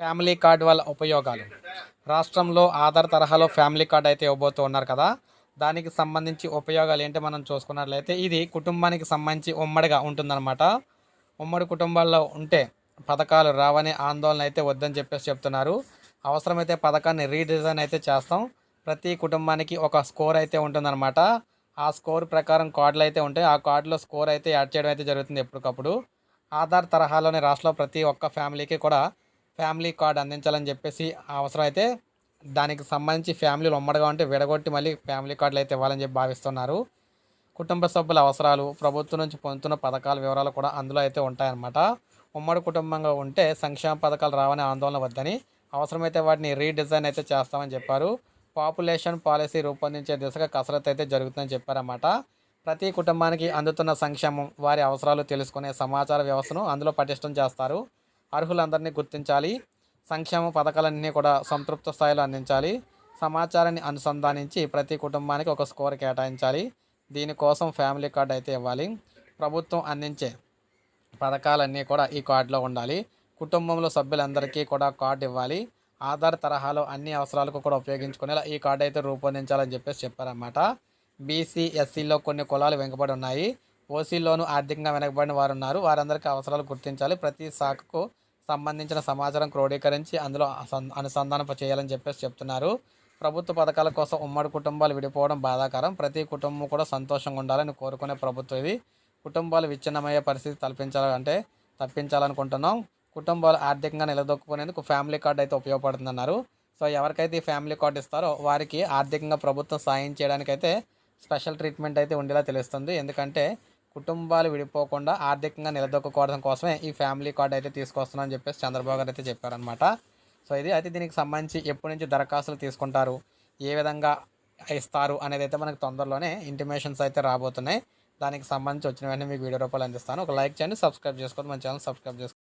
Family card వల్ల ఉపయోగాలు. రాష్ట్రంలో ఆధార్ తరహాలో ఫ్యామిలీ కార్డ్ అయితే ఇవ్వబోతూ ఉన్నారు కదా. దానికి సంబంధించి ఉపయోగాలు ఏంటి మనం చూసుకున్నట్లయితే ఇది కుటుంబానికి సంబంధించి ఉమ్మడిగా ఉంటుందన్నమాట. ఉమ్మడి కుటుంబాల్లో ఉంటే పథకాలు రావని ఆందోళన అయితే వద్దని చెప్పేసి చెప్తున్నారు. అవసరమైతే పథకాన్ని రీడిజైన్ అయితే చేస్తాం. ప్రతి కుటుంబానికి ఒక స్కోర్ అయితే ఉంటుందన్నమాట. ఆ స్కోర్ ప్రకారం కార్డులు అయితే ఉంటాయి. ఆ కార్డులో స్కోర్ అయితే యాడ్ చేయడం అయితే జరుగుతుంది ఎప్పటికప్పుడు. ఆధార్ తరహాలోని రాష్ట్రంలో ప్రతి ఒక్క ఫ్యామిలీకి కూడా ఫ్యామిలీ కార్డు అందించాలని చెప్పేసి అవసరం అయితే దానికి సంబంధించి ఫ్యామిలీలు ఉమ్మడిగా ఉంటే విడగొట్టి మళ్ళీ ఫ్యామిలీ కార్డులు అయితే ఇవ్వాలని చెప్పి భావిస్తున్నారు. కుటుంబ సభ్యుల అవసరాలు ప్రభుత్వం నుంచి పొందుతున్న పథకాల వివరాలు కూడా అందులో అయితే ఉంటాయన్నమాట. ఉమ్మడి కుటుంబంగా ఉంటే సంక్షేమ పథకాలు రావని ఆందోళన వద్దని అవసరమైతే వాటిని రీడిజైన్ అయితే చేస్తామని చెప్పారు. పాపులేషన్ పాలసీ రూపొందించే దిశగా కసరత్తు అయితే జరుగుతుందని చెప్పారన్నమాట. ప్రతి కుటుంబానికి అందుతున్న సంక్షేమం వారి అవసరాలు తెలుసుకునే సమాచార వ్యవస్థను అందులో పటిష్టం చేస్తారు. అర్హులందరినీ గుర్తించాలి. సంక్షేమ పథకాలన్నీ కూడా సంతృప్త స్థాయిలో అందించాలి. సమాచారాన్ని అనుసంధానించి ప్రతి కుటుంబానికి ఒక స్కోర్ కేటాయించాలి. దీనికోసం ఫ్యామిలీ కార్డు అయితే ఇవ్వాలి. ప్రభుత్వం అందించే పథకాలన్నీ కూడా ఈ కార్డులో ఉండాలి. కుటుంబంలో సభ్యులందరికీ కూడా కార్డు ఇవ్వాలి. ఆధార్ తరహాలో అన్ని అవసరాలకు కూడా ఉపయోగించుకునేలా ఈ కార్డు అయితే రూపొందించాలని చెప్పేసి చెప్పారన్నమాట. బీసీ ఎస్సీలో కొన్ని కులాలు వెనుకబడి ఉన్నాయి. ఓసీలోను ఆర్థికంగా వెనకబడిన వారు ఉన్నారు వారందరికీ అవసరాలు గుర్తించాలి. ప్రతి శాఖకు సంబంధించిన సమాచారం క్రోడీకరించి అందులో అనుసంధానం చేయాలని చెప్పేసి చెప్తున్నారు. ప్రభుత్వ పథకాల కోసం ఉమ్మడి కుటుంబాలు విడిపోవడం బాధాకరం. ప్రతి కుటుంబం కూడా సంతోషంగా ఉండాలని కోరుకునే ప్రభుత్వం ఇది. కుటుంబాలు విచ్ఛిన్నమయ్యే పరిస్థితి తలపించాలంటే తప్పించాలనుకుంటున్నాం. కుటుంబాలు ఆర్థికంగా నిలదొక్కునేందుకు ఫ్యామిలీ కార్డు అయితే ఉపయోగపడుతుందన్నారు. సో ఎవరికైతే ఈ ఫ్యామిలీ కార్డు ఇస్తారో వారికి ఆర్థికంగా ప్రభుత్వం సాయం చేయడానికైతే స్పెషల్ ట్రీట్మెంట్ అయితే ఉండేలా తెలుస్తుంది. ఎందుకంటే కుటుంబాలు విడిపోకుండా ఆర్థికంగా నిలదొక్కుకోవడం కోసమే ఈ ఫ్యామిలీ కార్డు అయితే తీసుకొస్తున్నామని చెప్పేసి చంద్రబాబు గారు అయితే చెప్పారనమాట సో ఇది అయితే దీనికి సంబంధించి ఎప్పటి నుంచి దరఖాస్తులు తీసుకుంటారు ఏ విధంగా ఇస్తారు అనేది అయితే మనకు తొందరలోనే ఇంటిమేషన్స్ అయితే రాబోతున్నాయి. దానికి సంబంధించి వచ్చిన వెంటనే మీకు వీడియో రూపాయలు అందిస్తాను. ఒక లైక్ చేయండి సబ్స్క్రైబ్ చేసుకోండి మన ఛానల్ సబ్స్క్రైబ్ చేసుకోండి.